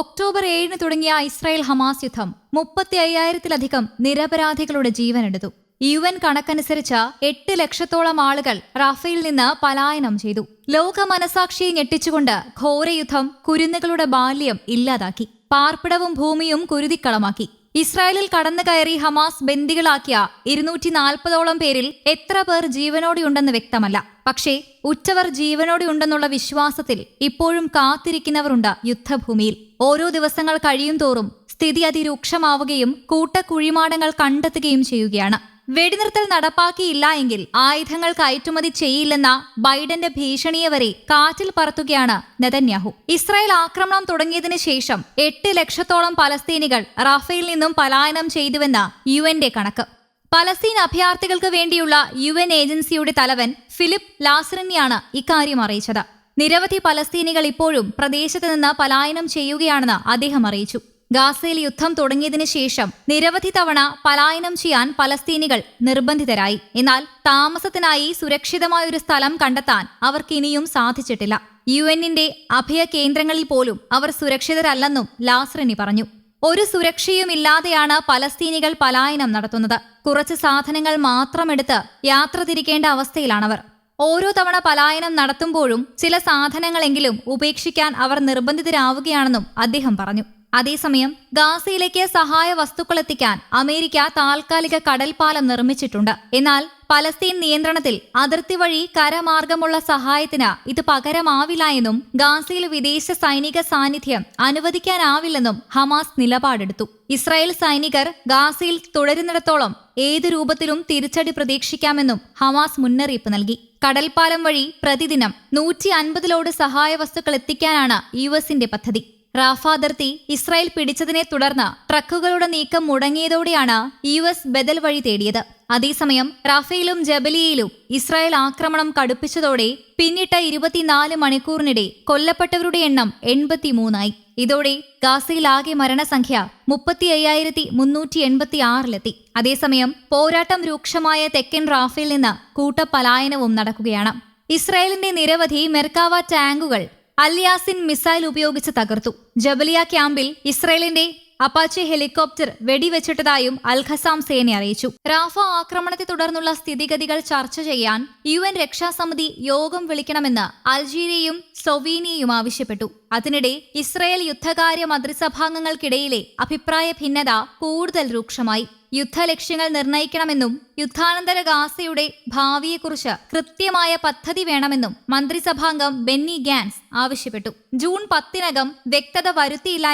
October ഏഴിന് തുടങ്ങിയ Israel Hamas യുദ്ധം മുപ്പത്തി അയ്യായിരത്തിലധികം നിരപരാധികളുടെ ജീവനെടുത്തു. യു എൻ കണക്കനുസരിച്ച് എട്ട് ലക്ഷത്തോളം ആളുകൾ റാഫയിൽ നിന്ന് പലായനം ചെയ്തു. ലോക മനസാക്ഷിയെ ഞെട്ടിച്ചുകൊണ്ട് ഘോരയുദ്ധം കുരുന്നുകളുടെ ബാല്യം ഇല്ലാതാക്കി. പാർപ്പിടവും ഭൂമിയും കുരുതിക്കളമാക്കി. ഇസ്രായേലിൽ കടന്നു കയറി ഹമാസ് ബന്ദികളാക്കിയ ഇരുന്നൂറ്റി നാൽപ്പതോളം പേരിൽ എത്ര പേർ ജീവനോടെയുണ്ടെന്ന് വ്യക്തമല്ല. പക്ഷേ ഉറ്റവർ ജീവനോടെ ഉണ്ടെന്നുള്ള വിശ്വാസത്തിൽ ഇപ്പോഴും കാത്തിരിക്കുന്നവരുണ്ട് യുദ്ധഭൂമിയിൽ. ഓരോ ദിവസങ്ങൾ കഴിയും തോറും സ്ഥിതി അതിരൂക്ഷമാവുകയും കൂട്ടക്കുഴിമാടങ്ങൾ കണ്ടെത്തുകയും ചെയ്യുകയാണ്. വെടിനിർത്തൽ നടപ്പാക്കിയില്ല എങ്കിൽ ആയുധങ്ങൾ കയറ്റുമതി ചെയ്യില്ലെന്ന ബൈഡന്റെ ഭീഷണിയെ വരെ കാറ്റിൽ പറത്തുകയാണ് നെതന്യാഹു. ഇസ്രായേൽ ആക്രമണം തുടങ്ങിയതിനു ശേഷം എട്ട് ലക്ഷത്തോളം പലസ്തീനികൾ റാഫേൽ നിന്നും പലായനം ചെയ്തുവെന്ന യു എന്റെ കണക്ക്. പലസ്തീൻ അഭയാർത്ഥികൾക്ക് വേണ്ടിയുള്ള യു എൻ ഏജൻസിയുടെ തലവൻ ഫിലിപ്പ് ലാസറിനെയാണ് ഇക്കാര്യം അറിയിച്ചത്. നിരവധി പലസ്തീനികൾ ഇപ്പോഴും പ്രദേശത്ത് നിന്ന് പലായനം ചെയ്യുകയാണെന്ന് അദ്ദേഹം അറിയിച്ചു. ഗാസയിൽ യുദ്ധം തുടങ്ങിയതിനു ശേഷം നിരവധി തവണ പലായനം ചെയ്യാൻ പലസ്തീനികൾ നിർബന്ധിതരായി. എന്നാൽ താമസത്തിനായി സുരക്ഷിതമായ ഒരു സ്ഥലം കണ്ടെത്താൻ അവർക്കിനിയും സാധിച്ചിട്ടില്ല. യു എന്നിന്റെ അഭയ കേന്ദ്രങ്ങളിൽ പോലും അവർ സുരക്ഷിതരല്ലെന്നും ലാസ്റിനി പറഞ്ഞു. ഒരു സുരക്ഷയുമില്ലാതെയാണ് പലസ്തീനികൾ പലായനം നടത്തുന്നത്. കുറച്ച് സാധനങ്ങൾ മാത്രമെടുത്ത് യാത്ര തിരിക്കേണ്ട അവസ്ഥയിലാണവർ. ഓരോ തവണ പലായനം നടത്തുമ്പോഴും ചില സാധനങ്ങളെങ്കിലും ഉപേക്ഷിക്കാൻ അവർ നിർബന്ധിതരാവുകയാണെന്നും അദ്ദേഹം പറഞ്ഞു. അതേസമയം ഗാസയിലേക്ക് സഹായ വസ്തുക്കൾ എത്തിക്കാൻ അമേരിക്ക താൽക്കാലിക കടൽപാലം നിർമ്മിച്ചിട്ടുണ്ട്. എന്നാൽ പലസ്തീൻ നിയന്ത്രണത്തിൽ അതിർത്തി വഴി കരമാർഗമുള്ള സഹായത്തിന് ഇത് പകരമാവില്ല എന്നും ഗാസയിൽ വിദേശ സൈനിക സാന്നിധ്യം അനുവദിക്കാനാവില്ലെന്നും ഹമാസ് നിലപാടെടുത്തു. ഇസ്രായേൽ സൈനികർ ഗാസയിൽ തുടരുന്നിടത്തോളം ഏതു രൂപത്തിലും തിരിച്ചടി പ്രതീക്ഷിക്കാമെന്നും ഹമാസ് മുന്നറിയിപ്പ് നൽകി. കടൽപ്പാലം വഴി പ്രതിദിനം നൂറ്റി അൻപതിലോട് സഹായ വസ്തുക്കൾ എത്തിക്കാനാണ് യു എസിന്റെ പദ്ധതി. റാഫ അതിർത്തി ഇസ്രായേൽ പിടിച്ചതിനെ തുടർന്ന് ട്രക്കുകളുടെ നീക്കം മുടങ്ങിയതോടെയാണ് യു എസ് ബദൽ വഴി തേടിയത്. അതേസമയം റാഫയിലും ജബലിയയിലും ഇസ്രായേൽ ആക്രമണം കടുപ്പിച്ചതോടെ പിന്നിട്ട ഇരുപത്തിനാല് മണിക്കൂറിനിടെ കൊല്ലപ്പെട്ടവരുടെ എണ്ണം എൺപത്തിമൂന്നായി. ഇതോടെ ഗാസയിലാകെ മരണസംഖ്യ മുപ്പത്തി അയ്യായിരത്തി മുന്നൂറ്റി എൺപത്തി ആറിലെത്തി അതേസമയം പോരാട്ടം രൂക്ഷമായ തെക്കൻ റാഫയിൽ നിന്ന് കൂട്ടപലായനവും നടക്കുകയാണ്. ഇസ്രായേലിന്റെ നിരവധി മെർക്കാവ ടാങ്കുകൾ അല്യാസിൻ മിസൈൽ ഉപയോഗിച്ച് തകർത്തു. ജബലിയ ക്യാമ്പിൽ ഇസ്രയേലിന്റെ അപ്പാച്ചെ ഹെലികോപ്റ്റർ വെടിവെച്ചിട്ടതായും അൽഖസാം സേന അറിയിച്ചു. റാഫ ആക്രമണത്തെ തുടർന്നുള്ള സ്ഥിതിഗതികൾ ചർച്ച ചെയ്യാൻ യു എൻ രക്ഷാസമിതി യോഗം വിളിക്കണമെന്ന് അൾജീരിയയും സൊവീനിയയും ആവശ്യപ്പെട്ടു. അതിനിടെ ഇസ്രയേൽ യുദ്ധകാര്യ മന്ത്രിസഭാംഗങ്ങൾക്കിടയിലെ അഭിപ്രായ ഭിന്നത കൂടുതൽ രൂക്ഷമായി. യുദ്ധലക്ഷ്യങ്ങൾ നിർണയിക്കണമെന്നും യുദ്ധാനന്തര ഗാസയുടെ ഭാവിയെക്കുറിച്ച് കൃത്യമായ പദ്ധതി വേണമെന്നും മന്ത്രിസഭാംഗം ബെന്നി ഗാൻസ് ആവശ്യപ്പെട്ടു. ജൂൺ പത്തിനകം വ്യക്തത വരുത്തിയില്ല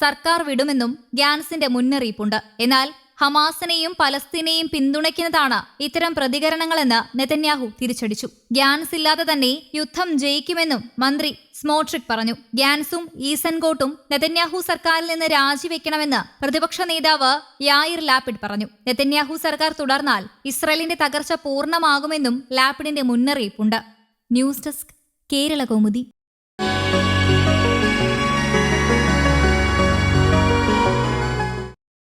സർക്കാർ വിടുമെന്നും ഗ്യാൻസിന്റെ മുന്നറിയിപ്പുണ്ട്. എന്നാൽ ഹമാസിനെയും പലസ്തീനെയും പിന്തുണയ്ക്കുന്നതാണ് ഇത്തരം പ്രതികരണങ്ങളെന്ന് നെതന്യാഹു തിരിച്ചടിച്ചു. ഗ്യാൻസ് ഇല്ലാതെ തന്നെ യുദ്ധം ജയിക്കുമെന്നും മന്ത്രി സ്മോട്രിക് പറഞ്ഞു. ഗ്യാൻസും ഈസൻകോട്ടും നെതന്യാഹു സർക്കാരിൽ നിന്ന് രാജിവെക്കണമെന്ന് പ്രതിപക്ഷ നേതാവ് യായിർ ലാപ്പിഡ് പറഞ്ഞു. നെതന്യാഹു സർക്കാർ തുടർന്നാൽ ഇസ്രയേലിന്റെ തകർച്ച പൂർണമാകുമെന്നും ലാപ്പിഡിന്റെ മുന്നറിയിപ്പുണ്ട്. News desk Kerala Kaumudi